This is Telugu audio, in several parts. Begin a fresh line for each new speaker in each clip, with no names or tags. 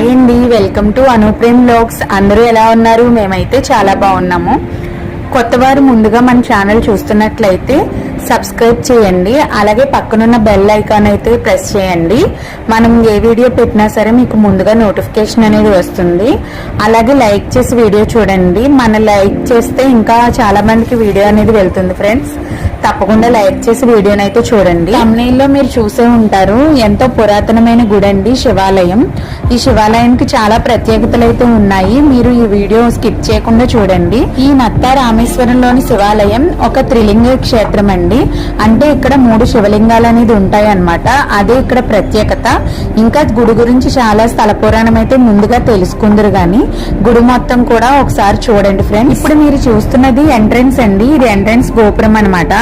హాయ్ అండి వెల్కమ్ టు అనుప్రేమ్ బ్లాగ్స్ అందరూ ఎలా ఉన్నారు? మేమైతే చాలా బాగున్నాము. కొత్త వారు ముందుగా మన ఛానల్ చూస్తున్నట్లయితే సబ్స్క్రైబ్ చేయండి. అలాగే పక్కనున్న బెల్ ఐకాన్ అయితే ప్రెస్ చేయండి. మనం ఏ వీడియో పెట్టినా సరే మీకు ముందుగా నోటిఫికేషన్ అనేది వస్తుంది. అలాగే లైక్ చేసి వీడియో చూడండి. మన లైక్ చేస్తే ఇంకా చాలామందికి వీడియో అనేది వెళ్తుంది ఫ్రెండ్స్ తప్పకుండా లైక్ చేసి వీడియోని అయితే చూడండి. తమిళలో మీరు చూసే ఉంటారు ఎంతో పురాతనమైన గుడి అండి శివాలయం. ఈ శివాలయానికి చాలా ప్రత్యేకతలు అయితే ఉన్నాయి. మీరు ఈ వీడియో స్కిప్ చేయకుండా చూడండి. ఈ నత్త రామేశ్వరంలోని శివాలయం ఒక త్రిలింగ క్షేత్రం అండి అంటే ఇక్కడ మూడు శివలింగాలు అనేది ఉంటాయి అన్నమాట అదే ఇక్కడ ప్రత్యేకత. ఇంకా గుడి గురించి చాలా స్థల పురాణం అయితే ముందుగా తెలుసుకుందరు గాని గుడి మొత్తం కూడా ఒకసారి చూడండి ఫ్రెండ్స్. ఇప్పుడు మీరు చూస్తున్నది ఎంట్రన్స్ అండి. ఇది ఎంట్రన్స్ గోపురం అనమాట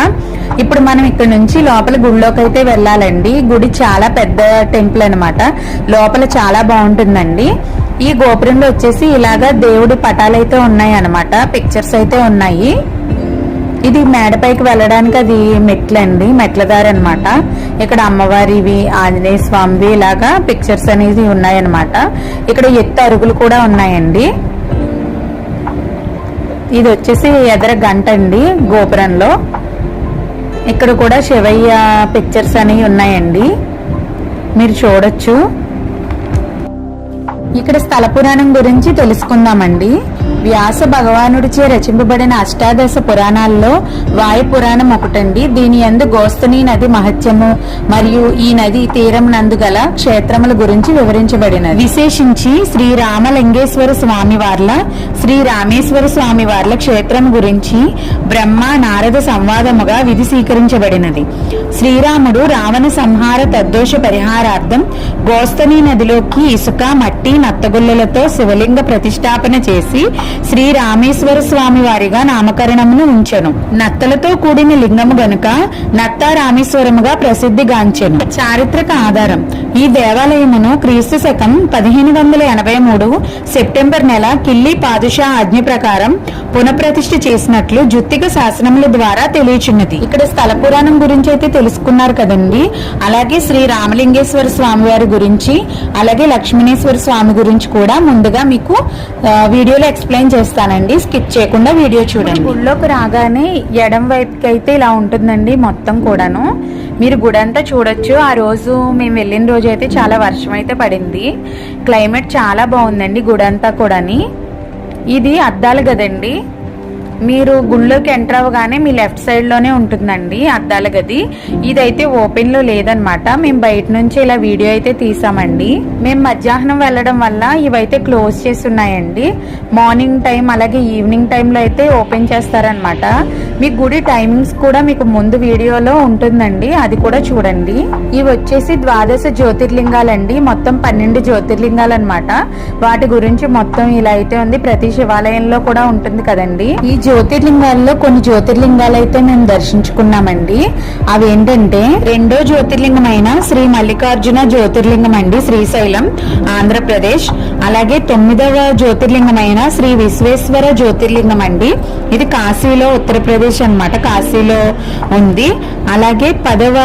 ఇప్పుడు మనం ఇక్కడ నుంచి లోపల గుడిలోకి అయితే వెళ్ళాలండి. గుడి చాలా పెద్ద టెంపుల్ అనమాట లోపల చాలా బాగుంటుందండి. ఈ గోపురంలో వచ్చేసి ఇలాగా దేవుడి పటాలు అయితే ఉన్నాయి అనమాట పిక్చర్స్ అయితే ఉన్నాయి. ఇది మేడపైకి వెళ్ళడానికి అది మెట్లండి. మెట్ల దారి అనమాట ఇక్కడ అమ్మవారివి ఆంజనేయ స్వామివి ఇలాగా పిక్చర్స్ అనేది ఉన్నాయన్నమాట ఇక్కడ ఎత్తు అరుగులు కూడా ఉన్నాయండి. ఇది వచ్చేసి ఎదర గంట అండి గోపురంలో. ఇక్కడ కూడా శివయ్య పిక్చర్స్ అనేవి ఉన్నాయండి. మీరు చూడొచ్చు. ఇక్కడ స్థల పురాణం గురించి తెలుసుకుందామండి. వ్యాస భగవానుడిచే రచింపబడిన అష్టాదశ పురాణాల్లో వాయు పురాణం ఒకటండి. దీని యందు గోస్తని నది మహత్యము మరియు ఈ నది తీరం నందు గల క్షేత్రముల గురించి వివరించబడినది. విశేషించి శ్రీ రామలింగేశ్వర స్వామి వార్ల శ్రీ రామేశ్వర స్వామి వార్ల క్షేత్రం గురించి బ్రహ్మ నారద సంవాదముగా విధి స్వీకరించబడినది. శ్రీరాముడు రావణ సంహార తద్దోష పరిహారార్థం గోస్తని నదిలోకి ఇసుక మట్టి నత్తగుల్లలతో శివలింగ ప్రతిష్టాపన చేసి శ్రీ రామేశ్వర స్వామి వారిగా నామకరణమును ఉంచెను. నత్తలతో కూడిన లింగము గనుక నత్త రామేశ్వరముగా ప్రసిద్ధిగాంచెను. చారిత్రక ఆధారం. ఈ దేవాలయమును క్రీస్తు శకం పదిహేను వందల ఎనభై మూడు సెప్టెంబర్ నెల కిల్లి పాదుషా ఆజ్ఞ ప్రకారం పునఃప్రతిష్ఠ చేసినట్లు జుత్తిక శాసనముల ద్వారా తెలియచున్నది. ఇక్కడ స్థల పురాణం గురించి అయితే తెలుసుకున్నారు కదండి. అలాగే శ్రీ రామలింగేశ్వర స్వామి వారి గురించి అలాగే లక్ష్మణేశ్వర స్వామి గురించి కూడా ముందుగా మీకు వీడియోలో ఎక్స్ప్లెయిన్ చేస్తానండి. స్కిప్ చేయకుండా వీడియో చూడండి. గుళ్ళోకి రాగానే ఎడం వైపుకి అయితే ఇలా ఉంటుందండి మొత్తం కూడాను. మీరు గుడి అంతా చూడొచ్చు. ఆ రోజు మేము వెళ్ళిన రోజు అయితే చాలా వర్షం అయితే పడింది. క్లైమేట్ చాలా బాగుందండి గుడి అంతా కూడాని. ఇది అద్దాలు కదండి. మీరు గుళ్ళోకి ఎంటర్ అవ్వగానే మీ లెఫ్ట్ సైడ్లోనే ఉంటుందండి అద్దాల గది. ఇదైతే ఓపెన్లో లేదనమాట మేము బయట నుంచి ఇలా వీడియో అయితే తీసామండి. మేము మధ్యాహ్నం వెళ్ళడం వల్ల ఇవైతే క్లోజ్ చేసి ఉన్నాయండి. మార్నింగ్ టైం అలాగే ఈవినింగ్ టైంలో అయితే ఓపెన్ చేస్తారనమాట మీ గుడి టైమింగ్స్ కూడా మీకు ముందు వీడియోలో ఉంటుందండి. అది కూడా చూడండి. ఇవి వచ్చేసి ద్వాదశ జ్యోతిర్లింగాలండి. మొత్తం పన్నెండు జ్యోతిర్లింగాలు అనమాట వాటి గురించి మొత్తం ఇలా అయితే ఉంది. ప్రతి శివాలయంలో కూడా ఉంటుంది కదండి. ఈ జ్యోతిర్లింగాల్లో కొన్ని జ్యోతిర్లింగాలు అయితే మేము దర్శించుకున్నామండి. అవి ఏంటంటే రెండో జ్యోతిర్లింగమైన శ్రీ మల్లికార్జున జ్యోతిర్లింగం అండి శ్రీశైలం ఆంధ్రప్రదేశ్. అలాగే తొమ్మిదవ జ్యోతిర్లింగమైన శ్రీ విశ్వేశ్వర జ్యోతిర్లింగం అండి. ఇది కాశీలో ఉత్తరప్రదేశ్ అనమాట కాశీలో ఉంది. అలాగే పదవ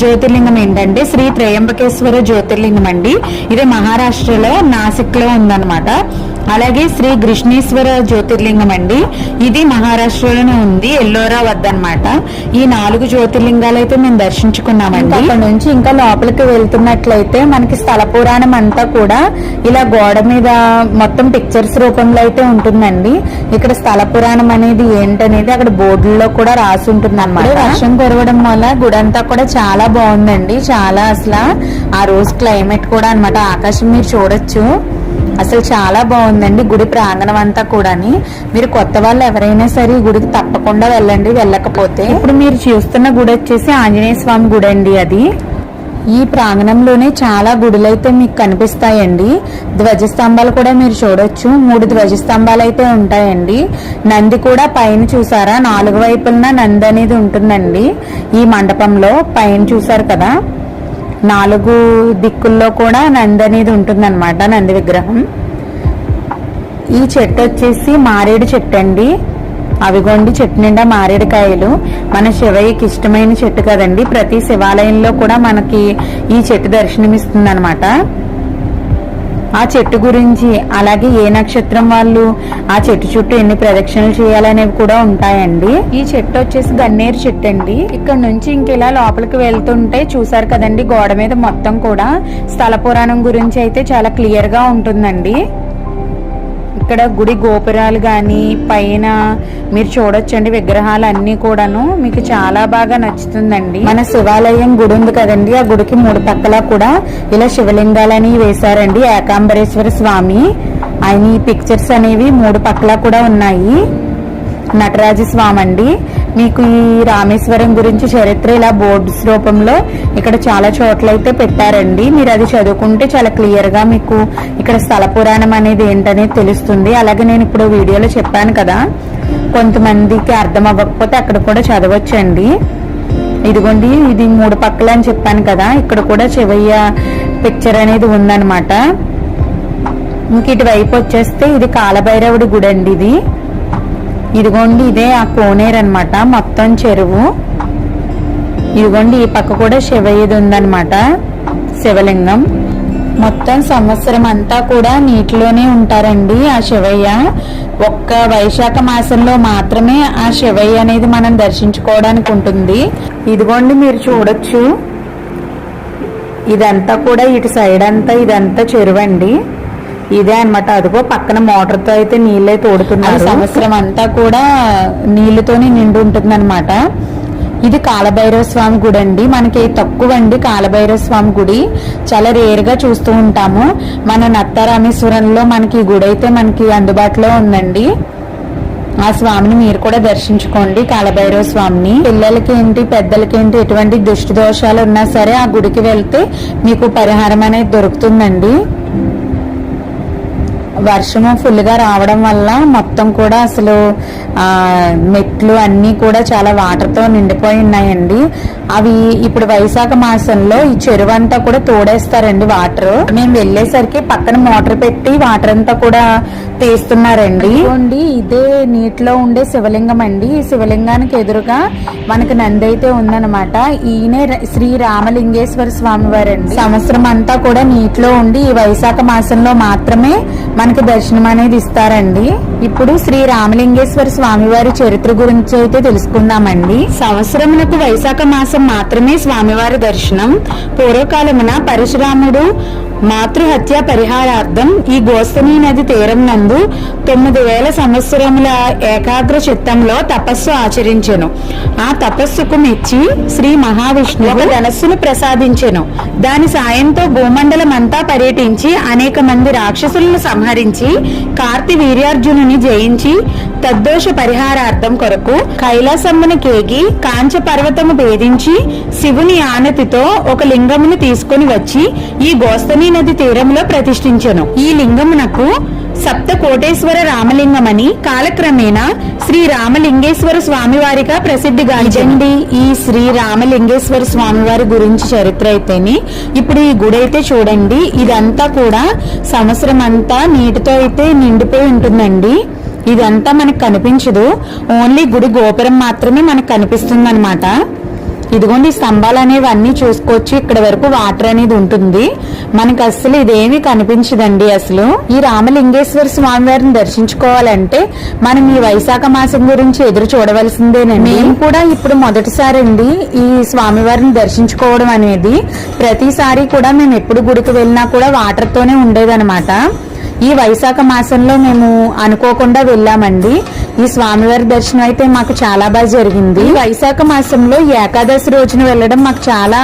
జ్యోతిర్లింగం ఏంటంటే శ్రీ త్రయంబకేశ్వర జ్యోతిర్లింగం అండి. ఇది మహారాష్ట్రలో నాసిక్లో ఉందన్నమాట. అలాగే శ్రీ కృష్ణేశ్వర జ్యోతిర్లింగం అండి. ఇది మహారాష్ట్రలోనే ఉంది ఎల్లోరా వద్ద అనమాట ఈ నాలుగు జ్యోతిర్లింగాలు అయితే మేము దర్శించుకున్నామండి. అక్కడ నుంచి ఇంకా లోపలికి వెళ్తున్నట్లయితే మనకి స్థల పురాణం అంతా కూడా ఇలా గోడ మీద మొత్తం పిక్చర్స్ రూపంలో అయితే ఉంటుందండి. ఇక్కడ స్థల పురాణం అనేది ఏంటనేది అక్కడ బోర్డుల్లో కూడా రాసి ఉంటుంది అనమాట వర్షం కురవడం వల్ల గుడి అంతా కూడా చాలా బాగుందండి. చాలా అసలు ఆ రోజు క్లైమేట్ కూడా అన్నమాట. ఆకాశం మీరు చూడొచ్చు. అసలు చాలా బాగుందండి గుడి ప్రాంగణం అంతా కూడాని. మీరు కొత్త వాళ్ళు ఎవరైనా సరే ఈ గుడికి తప్పకుండా వెళ్ళండి వెళ్ళకపోతే. ఇప్పుడు మీరు చూస్తున్న గుడి వచ్చేసి ఆంజనేయ స్వామి గుడి అండి అది. ఈ ప్రాంగణంలోనే చాలా గుడులైతే మీకు కనిపిస్తాయండి. ధ్వజస్తంభాలు కూడా మీరు చూడొచ్చు. మూడు ధ్వజస్తంభాలు అయితే ఉంటాయండి. నంది కూడా పైన చూసారా? నాలుగు వైపులన నంది అనేది ఉంటుందండి. ఈ మండపంలో పైన చూసారు కదా? నాలుగు దిక్కుల్లో కూడా నంది అనేది ఉంటుందన్నమాట నంది విగ్రహం. ఈ చెట్టు వచ్చేసి మారేడు చెట్టు అండి అవిగోండి చెట్టు నిండా మారేడుకాయలు మన శివయ్యకి ఇష్టమైన చెట్టు కదండి. ప్రతి శివాలయంలో కూడా మనకి ఈ చెట్టు దర్శనమిస్తుంది అనమాట ఆ చెట్టు గురించి అలాగే ఏ నక్షత్రం వాళ్ళు ఆ చెట్టు చుట్టూ ఎన్ని ప్రదక్షిణలు చేయాలనేవి కూడా ఉంటాయండి. ఈ చెట్టు వచ్చేసి గన్నేరు చెట్టు అండి. ఇక్కడ నుంచి ఇంకెలా లోపలికి వెళ్తుంటే చూసారు కదండి గోడ మీద మొత్తం కూడా స్థల పురాణం గురించి అయితే చాలా క్లియర్గా ఉంటుందండి. ఇక్కడ గుడి గోపురాలు కానీ పైన మీరు చూడొచ్చండి విగ్రహాలు అన్ని కూడాను. మీకు చాలా బాగా నచ్చుతుందండి. మన శివాలయం గుడి ఉంది కదండి. ఆ గుడికి మూడు పక్కల కూడా ఇలా శివలింగాలని వేశారండి. ఏకాంబరేశ్వర స్వామి. ఆయన ఈ పిక్చర్స్ అనేవి మూడు పక్కల కూడా ఉన్నాయి. నటరాజ స్వామి అండి మీకు ఈ రామేశ్వరం గురించి చరిత్ర ఇలా బోర్డ్స్ రూపంలో ఇక్కడ చాలా చోట్ల అయితే పెట్టారండి. మీరు అది చదువుకుంటే చాలా క్లియర్గా మీకు ఇక్కడ స్థల పురాణం అనేది ఏంటనేది తెలుస్తుంది. అలాగే నేను ఇప్పుడు వీడియోలో చెప్పాను కదా కొంతమందికి అర్థం అవ్వకపోతే అక్కడ కూడా చదవచ్చండి. ఇదిగోండి ఇది మూడు పక్కల అని చెప్పాను కదా ఇక్కడ కూడా చెవయ్య పిక్చర్ అనేది ఉందన్నమాట. ఇంక ఇటువైపు వచ్చేస్తే ఇది కాలభైరవుడి గుడి అండి ఇది. ఇదిగోండి ఇదే ఆ కోనేరు అనమాట మొత్తం చెరువు. ఇదిగోండి ఈ పక్క కూడా శివయ్యది ఉందన్నమాట శివలింగం. మొత్తం సంవత్సరం అంతా కూడా నీటిలోనే ఉంటారండి ఆ శివయ్య. ఒక్క వైశాఖ మాసంలో మాత్రమే ఆ శివయ్య అనేది మనం దర్శించుకోవడానికి ఉంటుంది. ఇదిగోండి మీరు చూడొచ్చు. ఇదంతా కూడా ఇటు సైడ్ అంతా ఇదంతా చెరువండి. ఇదే అన్నమాట. అదిగో పక్కన మోటార్తో అయితే నీళ్ళే తోడుతున్నారు. సంవత్సరం అంతా కూడా నీళ్ళతోనే నిండి ఉంటుంది ఇది కాలభైరవ స్వామి గుడి అండి. మనకి తక్కువ అండి కాలభైరవ స్వామి గుడి. చాలా రేర్గా చూస్తూ ఉంటాము. మన నత్తారామేశ్వరంలో మనకి గుడి అయితే మనకి అందుబాటులో ఉందండి. ఆ స్వామిని మీరు కూడా దర్శించుకోండి కాలభైరవ స్వామిని. పిల్లలకి ఏంటి పెద్దలకి ఏంటి ఎటువంటి దుష్టి దోషాలు ఉన్నా సరే ఆ గుడికి వెళ్తే మీకు పరిహారం అనేది దొరుకుతుందండి. వర్షము ఫుల్గా రావడం వల్ల మొత్తం కూడా అసలు మెట్లు అన్నీ కూడా చాలా వాటర్తో నిండిపోయి ఉన్నాయండి. అవి ఇప్పుడు వైశాఖ మాసంలో ఈ చెరువు అంతా కూడా తోడేస్తారండి వాటర్ మేము వెళ్ళేసరికి పక్కన మోటార్ పెట్టి వాటర్ అంతా కూడా తీస్తున్నారండి. ఇదిగోండి ఇదే నీటిలో ఉండే శివలింగం అండి. ఈ శివలింగానికి ఎదురుగా మనకి నంది అయితే ఉందన్నమాట. ఈయనే శ్రీ రామలింగేశ్వర స్వామి వారండి. సంవత్సరం అంతా కూడా నీటిలో ఉండి ఈ వైశాఖ మాసంలో మాత్రమే మనకి దర్శనం అనేది ఇస్తారండి. ఇప్పుడు శ్రీ రామలింగేశ్వర స్వామివారి చరిత్ర గురించి అయితే తెలుసుకుందామండి. సంవత్సరమునకు వైశాఖ మాసం మాత్రమే స్వామివారి దర్శనం. పూర్వకాలమున పరశురాముడు మాతృహత్య పరిహారార్థం ఈ గోస్తని నది తీరం నందు తొమ్మిది వేల సంవత్సరముల ఏకాగ్ర చిత్తంలో తపస్సు ఆచరించెను. ఆ తపస్సుకు మెచ్చి శ్రీ మహావిష్ణువు ఒక ధనస్సును ప్రసాదించెను. దాని సాయంతో భూమండలం అంతా పర్యటించి అనేక మంది రాక్షసులను సంహరించి కార్తి వీర్యార్జునుని జయించి తద్దోష పరిహారార్థం కొరకు కైలాసమ్మను కేగి కాంచ పర్వతము భేదించి శివుని ఆనతితో ఒక లింగమును తీసుకొని వచ్చి ఈ గోస్తని నది తీరంలో ప్రతిష్ఠించెను. ఈ లింగమునకు సప్త కోటేశ్వర రామలింగమని కాలక్రమేణా శ్రీ రామలింగేశ్వర స్వామివారిగా ప్రసిద్ధి గాంచండి ఈ శ్రీ రామలింగేశ్వర స్వామివారి గురించి చరిత్ర అయితేనే ఇప్పుడు ఈ గుడి అయితే చూడండి. ఇదంతా కూడా సంవత్సరం అంతా నీటితో అయితే నిండిపోయి ఉంటుందండి. ఇదంతా మనకు కనిపించదు. ఓన్లీ గుడి గోపురం మాత్రమే మనకు కనిపిస్తుంది అనమాట ఇదిగోండి స్తంభాలు అనేవి అన్నీ చూసుకోవచ్చు. ఇక్కడ వరకు వాటర్ అనేది ఉంటుంది. మనకు అసలు ఇదేమీ కనిపించదండి అసలు. ఈ రామలింగేశ్వర స్వామి వారిని దర్శించుకోవాలంటే మనం ఈ వైశాఖ మాసం గురించి ఎదురు చూడవలసిందేనండి. మేము కూడా ఇప్పుడు మొదటిసారి అండి ఈ స్వామివారిని దర్శించుకోవడం అనేది. ప్రతిసారి కూడా మేము ఎప్పుడు గుడికి వెళ్ళినా కూడా వాటర్తోనే ఉండేదనమాట ఈ వైశాఖ మాసంలో మేము అనుకోకుండా వెళ్ళామండి. ఈ స్వామివారి దర్శనం అయితే మాకు చాలా బాగా జరిగింది. వైశాఖ మాసంలో ఏకాదశి రోజున వెళ్ళడం మాకు చాలా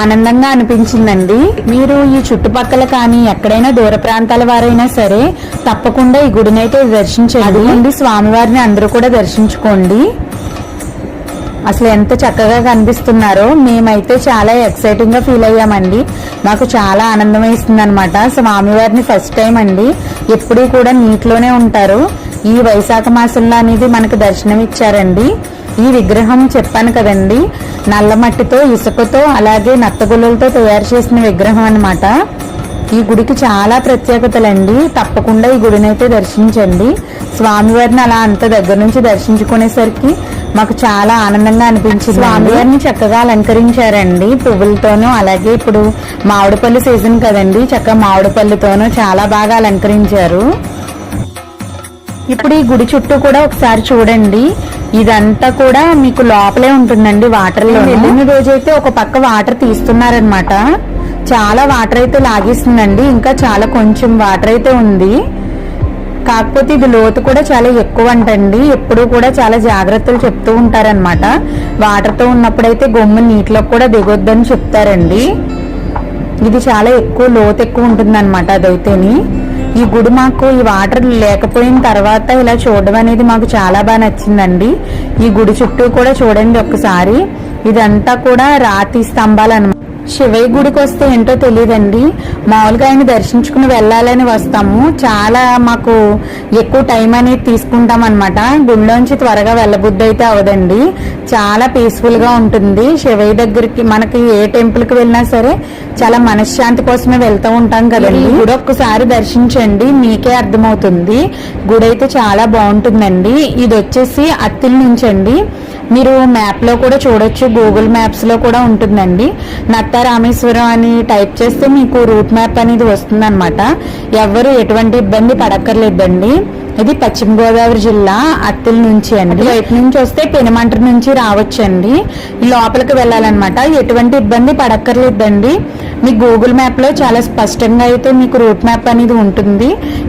ఆనందంగా అనిపించిందండి. మీరు ఈ చుట్టుపక్కల కానీ ఎక్కడైనా దూర ప్రాంతాల వారైనా సరే తప్పకుండా ఈ గుడిని అయితే దర్శించండి. స్వామివారిని అందరూ కూడా దర్శించుకోండి. అసలు ఎంత చక్కగా కనిపిస్తున్నారో మేమైతే చాలా ఎక్సైటింగ్గా ఫీల్ అయ్యామండి. మాకు చాలా ఆనందం వేస్తుంది అనమాట స్వామివారిని ఫస్ట్ టైం అండి. ఎప్పుడూ కూడా నీటిలోనే ఉంటారు. ఈ వైశాఖ మాసంలో అనేది మనకు దర్శనం ఇచ్చారండి. ఈ విగ్రహం చెప్పాను కదండి. నల్ల మట్టితో ఇసుకతో అలాగే నత్తగుల్లలతో తయారు చేసిన విగ్రహం అనమాట ఈ గుడికి చాలా ప్రత్యేకతలండి. తప్పకుండా ఈ గుడిని అయితే దర్శించండి. స్వామివారిని అలా అంత దగ్గర నుంచి దర్శించుకునేసరికి మాకు చాలా ఆనందంగా అనిపించింది. స్వామివారిని చక్కగా అలంకరించారండి. పువ్వులతోనూ అలాగే ఇప్పుడు మామిడిపల్లి సీజన్ కదండి. చక్కగా మామిడిపల్లితోనూ చాలా బాగా అలంకరించారు. ఇప్పుడు ఈ గుడి చుట్టూ కూడా ఒకసారి చూడండి. ఇదంతా కూడా మీకు లోపలే ఉంటుందండి వాటర్లో వెళ్ళిన రోజైతే ఒక పక్క వాటర్ తీస్తున్నారనమాట చాలా వాటర్ అయితే లాగేస్తుందండి. ఇంకా చాలా కొంచెం వాటర్ అయితే ఉంది. కాకపోతే ఇది లోతు కూడా చాలా ఎక్కువ అంటండి ఎప్పుడు కూడా చాలా జాగ్రత్తలు చెప్తూ ఉంటారనమాట వాటర్తో ఉన్నప్పుడైతే గొమ్ము నీటిలో కూడా దిగొద్దని చెప్తారండి. ఇది చాలా ఎక్కువ లోతు ఎక్కువ ఉంటుందన్నమాట అదైతేని. ఈ గుడి మాకు ఈ వాటర్ లేకపోయిన తర్వాత ఇలా చూడడం అనేది మాకు చాలా బాగా నచ్చిందండి. ఈ గుడి చుట్టూ కూడా చూడండి ఒక్కసారి. ఇదంతా కూడా రాతి స్తంభాలు అన్నమాట శివయ్య గుడికి వస్తే ఏంటో తెలియదండి మామూలుగా ఆయన దర్శించుకుని వెళ్ళాలని వస్తాము. చాలా మాకు ఎక్కువ టైం అనేది తీసుకుంటాం అనమాట గుడిలోంచి త్వరగా వెళ్ళబుద్ధి అయితే అవదండి చాలా పీస్ఫుల్గా ఉంటుంది. శివయ్య దగ్గరికి మనకి ఏ టెంపుల్కి వెళ్ళినా సరే చాలా మనశ్శాంతి కోసమే వెళ్తూ ఉంటాం కదండి. గుడి ఒక్కసారి దర్శించండి. మీకే అర్థమవుతుంది. గుడి అయితే చాలా బాగుంటుందండి. ఇది వచ్చేసి అత్తిల్ నుంచి అండి మీరు మ్యాప్లో కూడా చూడొచ్చు. గూగుల్ మ్యాప్స్లో కూడా ఉంటుందండి. నత్త రామేశ్వరం అని టైప్ చేస్తే మీకు రూట్ మ్యాప్ అనేది వస్తుందన్నమాట. ఎవరు ఎటువంటి ఇబ్బంది పడక్కర్లేదండి. ఇది పశ్చిమ గోదావరి జిల్లా అత్తిల నుంచి అండి. వైపు నుంచి వస్తే పెనుమంట నుంచి రావచ్చండి. లోపలికి వెళ్ళాలన్నమాట. ఎటువంటి ఇబ్బంది పడక్కర్లేదండి. మీ గూగుల్ మ్యాప్లో చాలా స్పష్టంగా అయితే మీకు రూట్ మ్యాప్ అనేది ఉంటుంది.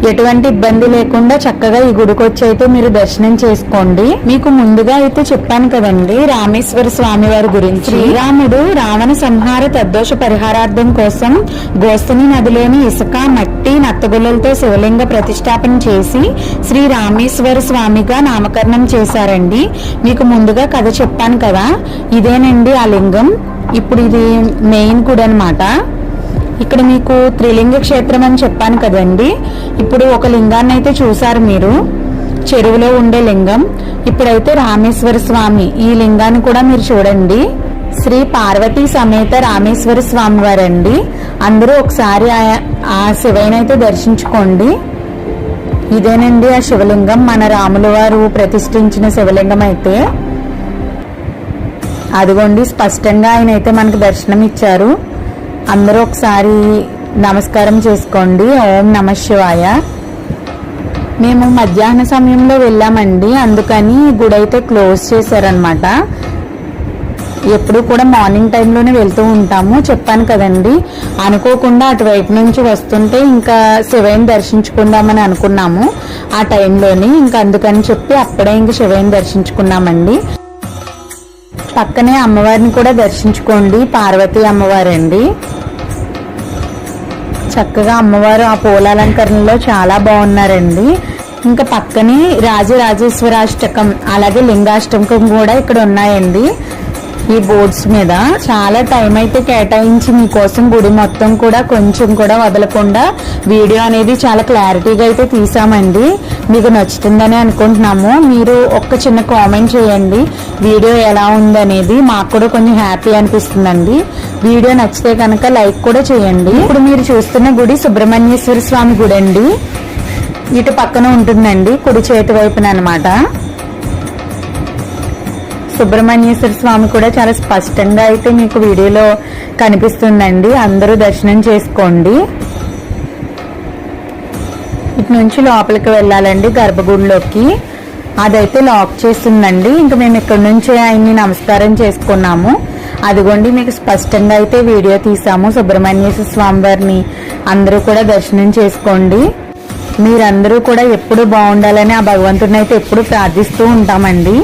ఎటువంటి ఇబ్బంది లేకుండా చక్కగా ఈ గుడికి వచ్చి అయితే మీరు దర్శనం చేసుకోండి. మీకు ముందుగా అయితే చెప్పాను కదండి రామేశ్వర స్వామి వారి గురించి. శ్రీరాముడు రావణ సంహార తద్దోష పరిహారార్థం కోసం గోస్తని నదిలోని ఇసుక మట్టి నత్తగుల్లలతో శివలింగ ప్రతిష్టాపన చేసి శ్రీ రామేశ్వర స్వామిగా నామకరణం చేశారండి. మీకు ముందుగా కథ చెప్పాను కదా ఇదేనండి ఆ లింగం. ఇప్పుడు ఇది మెయిన్ గుడి అనమాట ఇక్కడ మీకు త్రిలింగ క్షేత్రం అని చెప్పాను కదండి. ఇప్పుడు ఒక లింగాన్ని అయితే చూసారు మీరు. చెరువులో ఉండే లింగం. ఇప్పుడైతే రామేశ్వర స్వామి ఈ లింగాన్ని కూడా మీరు చూడండి. శ్రీ పార్వతీ సమేత రామేశ్వర స్వామి వారండి. అందరూ ఒకసారి ఆ- ఆ శివైనైతే దర్శించుకోండి. ఇదేనండి ఆ శివలింగం. మన రాముల వారు ప్రతిష్ఠించిన శివలింగం అయితే. అదిగోండి స్పష్టంగా ఆయన అయితే మనకు దర్శనం ఇచ్చారు అందరూ ఒకసారి నమస్కారం చేసుకోండి. ఓం నమ శివాయ. మేము మధ్యాహ్న సమయంలో వెళ్ళామండి. అందుకని గుడి అయితే క్లోజ్ చేశారనమాట ఎప్పుడు కూడా మార్నింగ్ టైంలోనే వెళ్తూ ఉంటాము. చెప్పాను కదండి అనుకోకుండా అటువైపు నుంచి వస్తుంటే ఇంకా శివయ్యని దర్శించుకుందామని అనుకున్నాము ఆ టైంలోని. ఇంకా అందుకని చెప్పి అప్పుడే ఇంకా శివయ్యని దర్శించుకున్నామండి. పక్కనే అమ్మవారిని కూడా దర్శించుకోండి. పార్వతీ అమ్మవారండి. చక్కగా అమ్మవారు ఆ పూలాలంకరణలో చాలా బాగున్నారండి. ఇంకా పక్కనే రాజరాజేశ్వరాష్టకం అలాగే లింగాష్టకం కూడా ఇక్కడ ఉన్నాయండి. ఈ బోర్డ్స్ మీద చాలా టైం అయితే కేటాయించి మీకోసం గుడి మొత్తం కూడా కొంచెం కూడా వదలకుండా వీడియో అనేది చాలా క్లారిటీగా అయితే తీసామండి. మీకు నచ్చుతుందని అనుకుంటున్నాము. మీరు ఒక్క చిన్న కామెంట్ చేయండి. వీడియో ఎలా ఉందనేది మాకు కూడా కొంచెం హ్యాపీ అనిపిస్తుందండి. వీడియో నచ్చితే కనుక లైక్ కూడా చేయండి. ఇప్పుడు మీరు చూస్తున్న గుడి సుబ్రహ్మణ్యేశ్వర స్వామి గుడి అండి ఇటు పక్కన ఉంటుందండి. కుడి చేతి వైపున అనమాట సుబ్రహ్మణ్యేశ్వర స్వామి కూడా చాలా స్పష్టంగా అయితే మీకు వీడియోలో కనిపిస్తుందండి. అందరూ దర్శనం చేసుకోండి. ఇటు నుంచి లోపలికి వెళ్ళాలండి గర్భగుడిలోకి. అదైతే లాక్ చేస్తుందండి. ఇంకా మేము ఇక్కడ నుంచి ఆయన్ని నమస్కారం చేసుకున్నాము. అదిగోండి మీకు స్పష్టంగా అయితే వీడియో తీసాము. సుబ్రహ్మణ్యేశ్వర స్వామి వారిని అందరూ కూడా దర్శనం చేసుకోండి. మీరందరూ కూడా ఎప్పుడు బాగుండాలని ఆ భగవంతుడిని అయితే ఎప్పుడు ప్రార్థిస్తూ ఉంటామండి.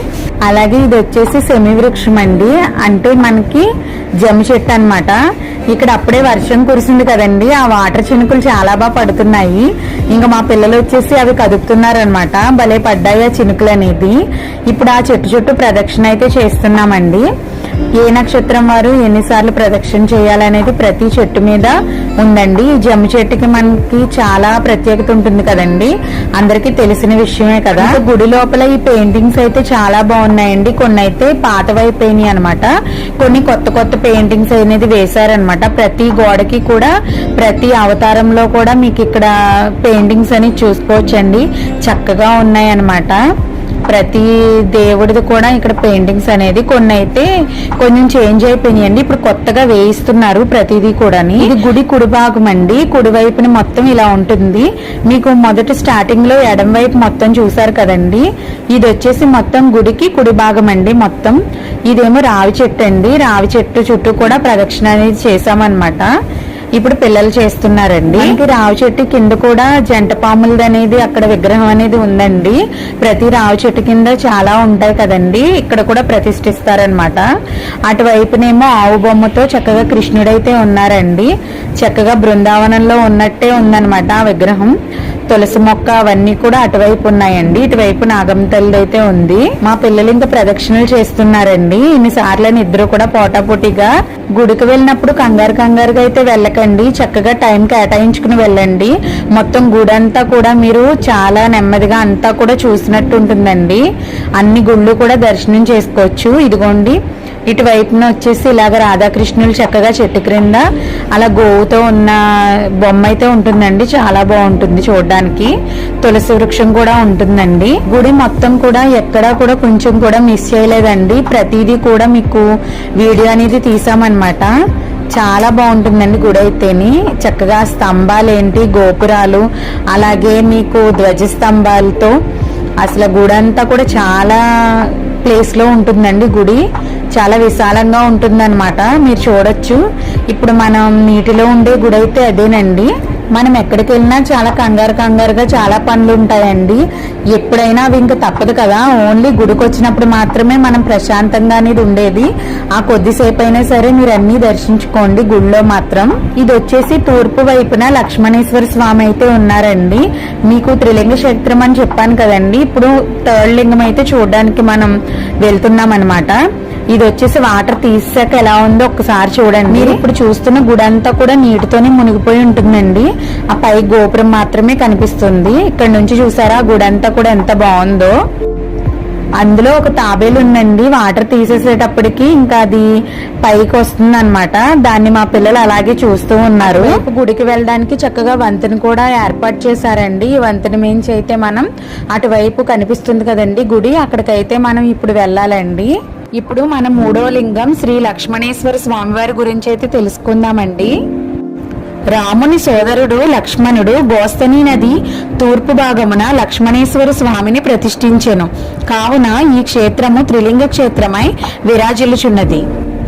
అలాగే ఇది వచ్చేసి సెమి వృక్షం అండి అంటే మనకి జమ్మి చెట్టు అనమాట ఇక్కడ అప్పుడే వర్షం కురిసింది కదండి. ఆ వాటర్ చినుకులు చాలా బాగా పడుతున్నాయి. ఇంకా మా పిల్లలు వచ్చేసి అవి కదుపుతున్నారు అనమాట భలే పడ్డాయి ఆ చినుకులు అనేది ఇప్పుడు ఆ చెట్టు చుట్టూ ప్రదక్షిణ అయితే చేస్తున్నామండి. ఏ నక్షత్రం వారు ఎన్నిసార్లు ప్రదక్షిణ చేయాలనేది ప్రతి చెట్టు మీద ఉందండి. ఈ జమ్మి చెట్టుకి మనకి చాలా ప్రత్యేకత ఉంటుంది కదండి. అందరికీ తెలిసిన విషయమే కదా. గుడి లోపల ఈ పెయింటింగ్స్ అయితే చాలా బాగున్నాయండి. కొన్ని అయితే పాతవైపోయినాయి అనమాట కొన్ని కొత్త కొత్త పెయింటింగ్స్ అనేది వేశారనమాట ప్రతి గోడకి కూడా ప్రతి అవతారంలో కూడా మీకు ఇక్కడ పెయింటింగ్స్ అని చూసుకోవచ్చండి. చక్కగా ఉన్నాయి అన్నమాట ప్రతి దేవుడిది కూడా ఇక్కడ పెయింటింగ్స్ అనేది కొన్ని అయితే కొంచెం చేంజ్ అయిపోయినాయండి. ఇప్పుడు కొత్తగా వేయిస్తున్నారు ప్రతిదీ కూడా ఇది గుడి కుడి భాగం అండి. కుడివైపుని మొత్తం ఇలా ఉంటుంది. మీకు మొదటి స్టార్టింగ్లో ఎడం వైపు మొత్తం చూసారు కదండి. ఇది వచ్చేసి మొత్తం గుడికి కుడి భాగం అండి మొత్తం. ఇదేమో రావి చెట్టు అండి. రావి చెట్టు చుట్టూ కూడా ప్రదక్షిణ అనేది చేసామన్నమాట ఇప్పుడు పిల్లలు చేస్తున్నారండి. ఇంక రావి చెట్టు కింద కూడా జంట పాములది అనేది అక్కడ విగ్రహం అనేది ఉందండి. ప్రతి రావి చెట్టు కింద చాలా ఉంటాయి కదండి. ఇక్కడ కూడా ప్రతిష్ఠిస్తారనమాట అటువైపునేమో ఆవు బొమ్మతో చక్కగా కృష్ణుడైతే ఉన్నారండి. చక్కగా బృందావనంలో ఉన్నట్టే ఉందన్నమాట ఆ విగ్రహం. తులసి మొక్క అవన్నీ కూడా అటువైపు ఉన్నాయండి. ఇటువైపు నాగం తల్లిదైతే అయితే ఉంది. మా పిల్లలు ఇంకా ప్రదక్షిణలు చేస్తున్నారండి. ఇన్నిసార్లు ఇద్దరు కూడా పోటాపోటీగా గుడికి వెళ్ళినప్పుడు కంగారు కంగారుగా అయితే వెళ్ళకండి. చక్కగా టైం కేటాయించుకుని వెళ్ళండి. మొత్తం గుడి అంతా కూడా మీరు చాలా నెమ్మదిగా అంతా కూడా చూసినట్టు ఉంటుందండి అన్ని గుళ్ళు కూడా దర్శనం చేసుకోవచ్చు. ఇదిగోండి. ఇటువైపున వచ్చేసి ఇలాగ రాధాకృష్ణులు చక్కగా చెట్టు క్రింద అలా గోవుతో ఉన్న బొమ్మ అయితే ఉంటుందండి. చాలా బాగుంటుంది చూడడానికి. తులసి వృక్షం కూడా ఉంటుందండి. గుడి మొత్తం కూడా ఎక్కడా కూడా కొంచెం కూడా మిస్ చేయలేదండి. ప్రతిదీ కూడా మీకు వీడియో అనేది తీసామన్నమాట. చాలా బాగుంటుందండి గుడి అయితేని. చక్కగా స్తంభాలు ఏంటి గోపురాలు అలాగే మీకు ధ్వజ స్తంభాలతో అసలు గుడి అంతా కూడా చాలా ప్లేస్లో ఉంటుందండి గుడి. చాలా విశాలంగా ఉంటుందన్నమాట. మీరు చూడొచ్చు. ఇప్పుడు మనం నీటిలో ఉండే గుడి అయితే అదేనండి. మనం ఎక్కడికి వెళ్ళినా చాలా కంగారు కంగారుగా చాలా పనులు ఉంటాయండి ఎప్పుడైనా అవి ఇంకా తప్పదు కదా. ఓన్లీ గుడికి వచ్చినప్పుడు మాత్రమే మనం ప్రశాంతంగా అనేది ఉండేది. ఆ కొద్దిసేపు అయినా సరే మీరు అన్ని దర్శించుకోండి గుడిలో మాత్రం. ఇది వచ్చేసి తూర్పు వైపున లక్ష్మణేశ్వర స్వామి అయితే ఉన్నారండి. మీకు త్రిలింగ క్షేత్రం అని చెప్పాను కదండి. ఇప్పుడు థర్డ్ లింగం అయితే చూడడానికి మనం వెళ్తున్నాం అనమాట ఇది వచ్చేసి వాటర్ తీసాక ఎలా ఉందో ఒకసారి చూడండి. మీరు ఇప్పుడు చూస్తున్న గుడి అంతా కూడా నీటితోనే మునిగిపోయి ఉంటుందండి. ఆ పై గోపురం మాత్రమే కనిపిస్తుంది. ఇక్కడ నుంచి చూసారా గుడి అంతా కూడా ఎంత బాగుందో. అందులో ఒక తాబేలు ఉందండి. వాటర్ తీసేసేటప్పటికి ఇంకా అది పైకి వస్తుంది అనమాట దాన్ని మా పిల్లలు అలాగే చూస్తూ ఉన్నారు. గుడికి వెళ్ళడానికి చక్కగా వంతెన కూడా ఏర్పాటు చేశారండి. ఈ వంతెన మించి అయితే మనం అటువైపు కనిపిస్తుంది కదండి గుడి. అక్కడికైతే మనం ఇప్పుడు వెళ్ళాలండి. ఇప్పుడు మన మూడో లింగం శ్రీ లక్ష్మణేశ్వర స్వామివారి గురించి అయితే తెలుసుకుందామండి. రాముని సోదరుడు లక్ష్మణుడు గోస్తని నది తూర్పు భాగమున లక్ష్మణేశ్వర స్వామిని ప్రతిష్ఠించెను. కావున ఈ క్షేత్రము త్రిలింగ క్షేత్రమై విరాజిల్లుచున్నది.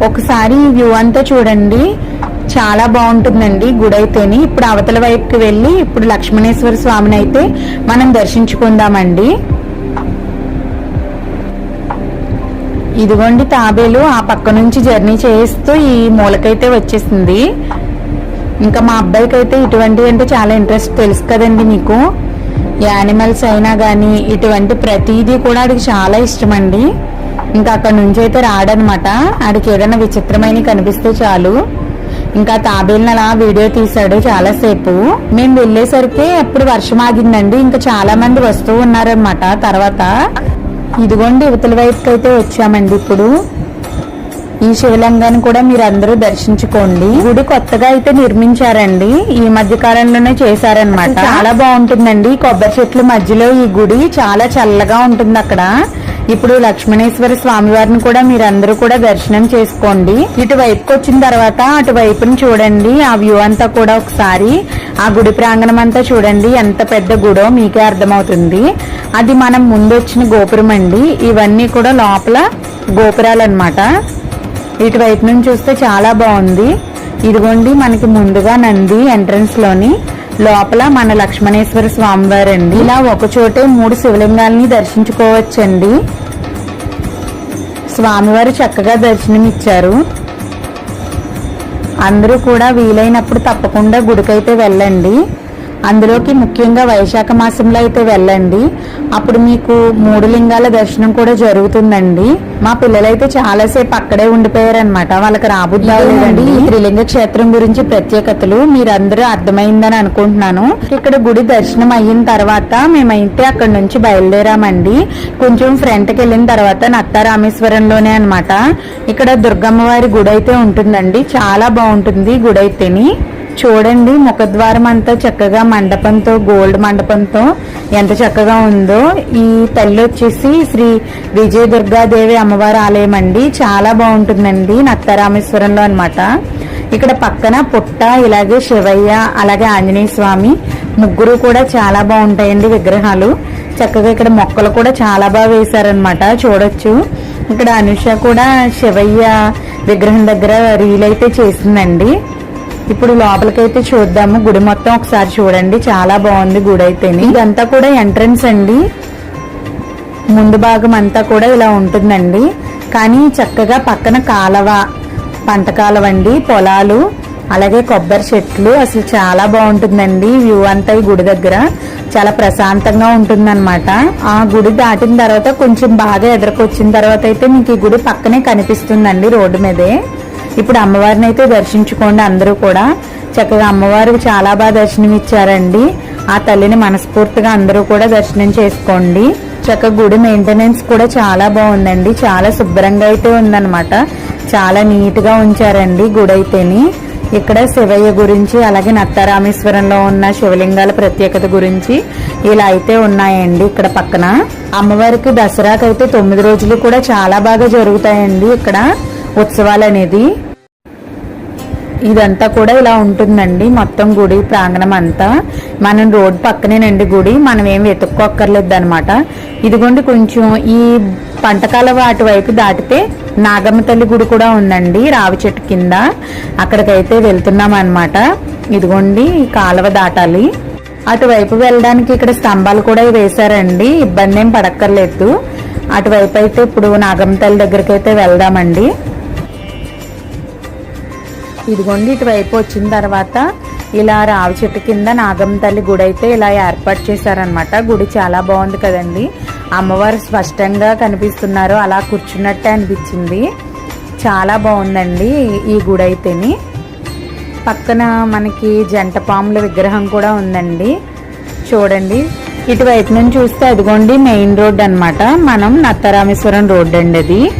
ఒకసారి ఈ వ్యూ అంతా చూడండి. చాలా బాగుంటుందండి గుడి అయితేని ఇప్పుడు అవతల వైపుకి వెళ్ళి ఇప్పుడు లక్ష్మణేశ్వర స్వామిని అయితే మనం దర్శించుకుందామండి. ఇదిగోండి తాబేలు ఆ పక్క నుంచి జర్నీ చేస్తూ ఈ మూలకైతే వచ్చేసింది. ఇంకా మా అబ్బాయికి అయితే ఇటువంటివి అంటే చాలా ఇంట్రెస్ట్ తెలుసు కదండి మీకు. యానిమల్స్ అయినా కానీ ఇటువంటి ప్రతిదీ కూడా ఆడికి చాలా ఇష్టం అండి ఇంకా అక్కడ నుంచి అయితే రాడనమాట. ఆడికి ఏదైనా విచిత్రమైన కనిపిస్తే చాలు. ఇంకా తాబేలను అలా వీడియో తీశాడు చాలాసేపు. మేము వెళ్ళేసరికి అప్పుడు వర్షం ఆగిందండి. ఇంకా చాలా మంది వస్తూ ఉన్నారనమాట తర్వాత. ఇదిగోండి ఇవతల వైపుకి అయితే వచ్చామండి ఇప్పుడు. ఈ శివలింగాన్ని కూడా మీరు అందరూ దర్శించుకోండి. గుడి కొత్తగా అయితే నిర్మించారండి. ఈ మధ్య కాలంలోనే చేశారనమాట చాలా బాగుంటుందండి. కొబ్బరి చెట్ల మధ్యలో ఈ గుడి చాలా చల్లగా ఉంటుంది అక్కడ. ఇప్పుడు లక్ష్మణేశ్వర స్వామి వారిని కూడా మీరందరూ కూడా దర్శనం చేసుకోండి. ఇటువైపుకి వచ్చిన తర్వాత అటువైపుని చూడండి. ఆ వ్యూ అంతా కూడా ఒకసారి ఆ గుడి ప్రాంగణం అంతా చూడండి. ఎంత పెద్ద గుడో మీకే అర్థమవుతుంది. అది మనం ముందు వచ్చిన గోపురం అండి. ఇవన్నీ కూడా లోపల గోపురాలు అనమాట ఇటువైపు నుంచి చూస్తే చాలా బాగుంది. ఇదిగోండి మనకి ముందుగా నంది ఎంట్రన్స్లోని లోపల మన లక్ష్మణేశ్వర స్వామివారు అండి ఇలా ఒక చోటే మూడు శివలింగాల్ని దర్శించుకోవచ్చండి. స్వామివారు చక్కగా దర్శనం ఇచ్చారు అందరూ కూడా వీలైనప్పుడు తప్పకుండా గుడికైతే వెళ్ళండి. అందులోకి ముఖ్యంగా వైశాఖ మాసంలో అయితే వెళ్ళండి. అప్పుడు మీకు మూడు లింగాల దర్శనం కూడా జరుగుతుందండి. మా పిల్లలైతే చాలాసేపు అక్కడే ఉండిపోయారనమాట వాళ్ళకి రాబుద్ది అవ్వలేదండి ఈ త్రిలింగ క్షేత్రం గురించి ప్రత్యేకతలు మీరందరూ అర్థమైందని అనుకుంటున్నాను. ఇక్కడ గుడి దర్శనం అయిన తర్వాత మేమైతే అక్కడ నుంచి బయలుదేరామండి. కొంచెం ఫ్రంట్కి వెళ్ళిన తర్వాత నత్తారామేశ్వరంలోనే అన్నమాట. ఇక్కడ దుర్గమ్మ వారి గుడి అయితే ఉంటుందండి. చాలా బాగుంటుంది గుడి అయితేని. చూడండి ముఖద్వారం అంతా చక్కగా మండపంతో గోల్డ్ మండపంతో ఎంత చక్కగా ఉందో. ఈ తల్లి వచ్చేసి శ్రీ విజయ దుర్గాదేవి అమ్మవారి ఆలయం అండి. చాలా బాగుంటుందండి నత్తరామేశ్వరంలో అనమాట ఇక్కడ పక్కన పుట్ట ఇలాగే శివయ్య అలాగే ఆంజనేయ స్వామి ముగ్గురు కూడా చాలా బాగుంటాయండి విగ్రహాలు. చక్కగా ఇక్కడ మొక్కలు కూడా చాలా బాగా వేశారనమాట చూడొచ్చు. ఇక్కడ అనుష కూడా శివయ్య విగ్రహం దగ్గర రీల్ అయితే చేసిందండి. ఇప్పుడు లోపలికైతే చూద్దాము. గుడి మొత్తం ఒకసారి చూడండి. చాలా బాగుంది గుడి అయితే ఇదంతా కూడా ఎంట్రన్స్ అండి. ముందు భాగం అంతా కూడా ఇలా ఉంటుందండి. కానీ చక్కగా పక్కన కాలవ పంట కాలవ అండి పొలాలు అలాగే కొబ్బరి చెట్లు. అసలు చాలా బాగుంటుందండి వ్యూ అంతా ఈ గుడి దగ్గర. చాలా ప్రశాంతంగా ఉంటుందన్నమాట. ఆ గుడి దాటిన తర్వాత కొంచెం బాగా ఎదురుకొచ్చిన తర్వాత అయితే మీకు ఈ గుడి పక్కనే కనిపిస్తుందండి రోడ్డు మీదే. ఇప్పుడు అమ్మవారిని అయితే దర్శించుకోండి అందరూ కూడా. చక్కగా అమ్మవారు చాలా బాగా దర్శనం ఇచ్చారండి. ఆ తల్లిని మనస్ఫూర్తిగా అందరూ కూడా దర్శనం చేసుకోండి. చక్కగా గుడి మెయింటెనెన్స్ కూడా చాలా బాగుందండి. చాలా శుభ్రంగా అయితే ఉందన్నమాట. చాలా నీట్గా ఉంచారండి గుడి అయితేని. ఇక్కడ శివయ్య గురించి అలాగే నత్తారామేశ్వరంలో ఉన్న శివలింగాల ప్రత్యేకత గురించి ఇలా అయితే ఉన్నాయండి ఇక్కడ పక్కన. అమ్మవారికి దసరాకైతే తొమ్మిది రోజులు కూడా చాలా బాగా జరుగుతాయండి ఇక్కడ. ఉత్సవాలు అనేది ఇదంతా కూడా ఇలా ఉంటుందండి. మొత్తం గుడి ప్రాంగణం అంతా. మనం రోడ్ పక్కనేనండి గుడి. మనం ఏం వెతుక్కోక్కర్లేదు అనమాట ఇదిగోండి కొంచెం ఈ పంటకాల వాటి వైపు దాటితే నాగమ్మ తల్లి గుడి కూడా ఉందండి రావి చెట్టు కింద. అక్కడికైతే వెళ్తున్నాం అనమాట ఇదిగోండి కాలువ దాటాలి. అటువైపు వెళ్ళడానికి ఇక్కడ స్తంభాలు కూడా వేశారండి. ఇబ్బంది ఏం పడక్కర్లేదు అటువైపు అయితే ఇప్పుడు నాగమ్మ తల్లి దగ్గరికి అయితే వెళ్దామండి. ఇదిగోండి ఇటువైపు వచ్చిన తర్వాత ఇలా రావి చెట్టు కింద నాగమ్మ తల్లి గుడి అయితే ఇలా ఏర్పాటు చేశారనమాట గుడి చాలా బాగుంది కదండి. అమ్మవారు స్పష్టంగా కనిపిస్తున్నారు. అలా కూర్చున్నట్టే అనిపించింది. చాలా బాగుందండి ఈ గుడి అయితేని పక్కన మనకి జంట పాముల విగ్రహం కూడా ఉందండి. చూడండి. ఇటువైపు నుంచి చూస్తే అదిగోండి మెయిన్ రోడ్ అన్నమాట. మనం నత్తరామేశ్వరం రోడ్ అండి అది.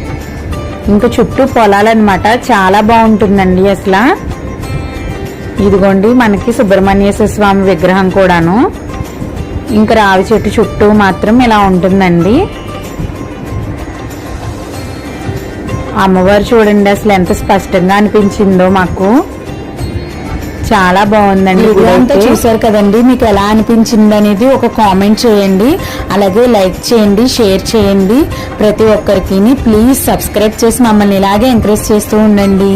ఇంకా చుట్టూ పొలాలన్నమాట. చాలా బాగుంటుందండి అసలు. ఇదిగోండి మనకి సుబ్రహ్మణ్యేశ్వర స్వామి విగ్రహం కూడాను. ఇంకా రావి చెట్టు చుట్టూ మాత్రం ఇలా ఉంటుందండి. అమ్మవారు చూడండి అసలు ఎంత స్పష్టంగా అనిపించిందో మాకు. చాలా బాగుందండి. ఇదంతా చూసారు కదండి మీకు ఎలా అనిపించింది అనేది ఒక కామెంట్ చేయండి అలాగే లైక్ చేయండి షేర్ చేయండి ప్రతి ఒక్కరికి ప్లీజ్ సబ్స్క్రైబ్ చేసి మమ్మల్ని ఇలాగే ఎంకరేజ్ చేస్తూ ఉండండి.